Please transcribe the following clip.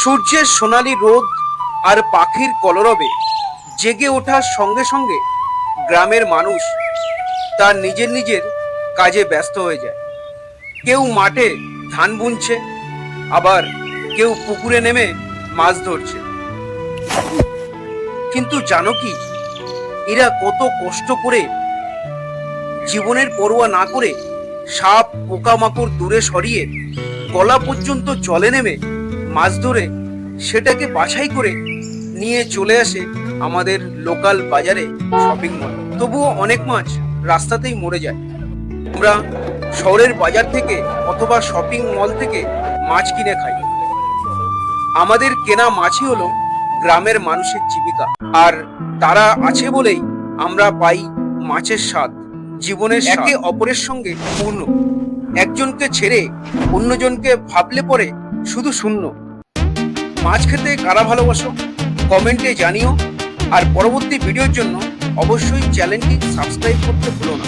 সূর্যের সোনালি রোদ আর পাখির কলরবে জেগে ওঠার সঙ্গে সঙ্গে গ্রামের মানুষ তার নিজের নিজের কাজে ব্যস্ত হয়ে যায়। কেউ মাঠে ধান বুনছে, আবার কেউ পুকুরে নেমে মাছ ধরছে। কিন্তু জানো কি, এরা কত কষ্ট করে জীবনের পরোয়া না করে সাপ পোকামাকড় দূরে সরিয়ে গলা পর্যন্ত জলে নেমে মাছ ধরে সেটাকে বাছাই করে নিয়ে চলে আসে আমাদের লোকাল বাজারে শপিং মল তবুও অনেক মাছ রাস্তাতেই মরে যায়। আমরা শহরের বাজার থেকে অথবা শপিং মল থেকে মাছ কিনে খাই। আমাদের কেনা মাছই হলো গ্রামের মানুষের জীবিকা। আর তারা আছে বলেই আমরা পাই মাছের স্বাদ জীবনের একে অপরের সঙ্গে পূর্ণ। একজনকে ছেড়ে অন্যজনকে ভাবলে পরে শুধু শূন্য। মাছ খেতে কারা ভালোবাসো? কমেন্টে জানিও। আর পরবর্তী ভিডিওর জন্য অবশ্যই চ্যানেলটি সাবস্ক্রাইব করতে ভুলো না।